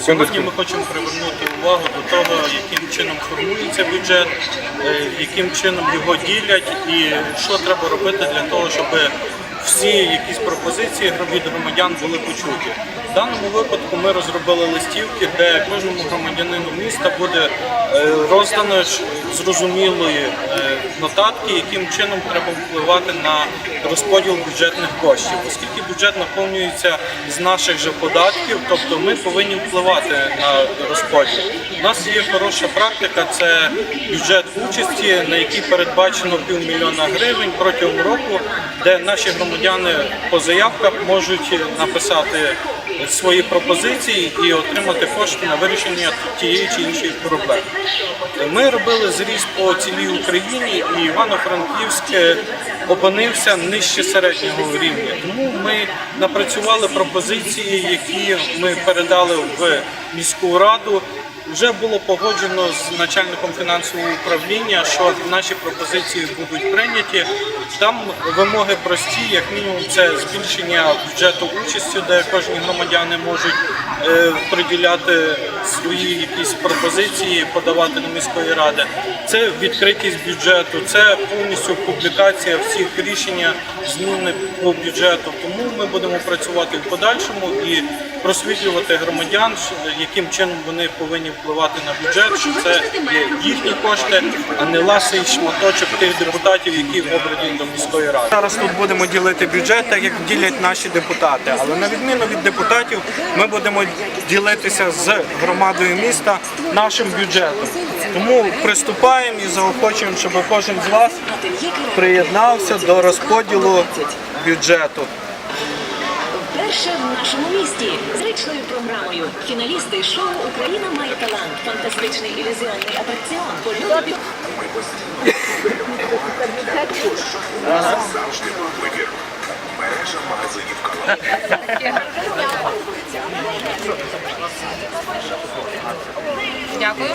Сьогодні ми хочемо привернути увагу до того, яким чином формується бюджет, е, яким чином його ділять і що треба робити для того, щоб всі якісь пропозиції від громадян були почуті. В даному випадку ми розробили листівки, де кожному громадянину міста буде е, роздано зрозумілої е, нотатки, яким чином треба впливати на розподіл бюджетних коштів, оскільки бюджет наповнюється з наших же податків, тобто ми повинні впливати на розподіл. У нас є хороша практика, це бюджет участі, на який передбачено півмільйона гривень протягом року, де наші громадяни по заявках можуть написати свої пропозиції і отримати кошти на вирішення тієї чи іншої проблеми. Ми робили зріз по цілій Україні, і Івано-Франківськ опинився нижче середнього рівня. Тому ми напрацювали пропозиції, які ми передали в міську раду. Вже було погоджено з начальником фінансового управління, що наші пропозиції будуть прийняті. Там вимоги прості, як мінімум, це збільшення бюджету участю, де кожні громадяни можуть е, приділяти свої якісь пропозиції, подавати до міської ради. Це відкритість бюджету, це повністю публікація всіх рішень, зміни по бюджету. Тому ми будемо працювати в подальшому і просвітлювати громадян, яким чином вони повинні впливати на бюджет, що це є їхні кошти, а не ласий шматочок тих депутатів, які обрані до міської ради. Зараз тут будемо ділити бюджет, так як ділять наші депутати. Але на відміну від депутатів, ми будемо ділитися з громадою міста нашим бюджетом. Тому приступаємо і заохочуємо, щоб кожен з вас приєднався до розподілу бюджету. Вперше в нашому місті з річною програмою фіналісти шоу Україна має талант. Фантастичний ілюзіонний атракціон. Польоти завжди був вибір. Мережа магазинів. Дякую.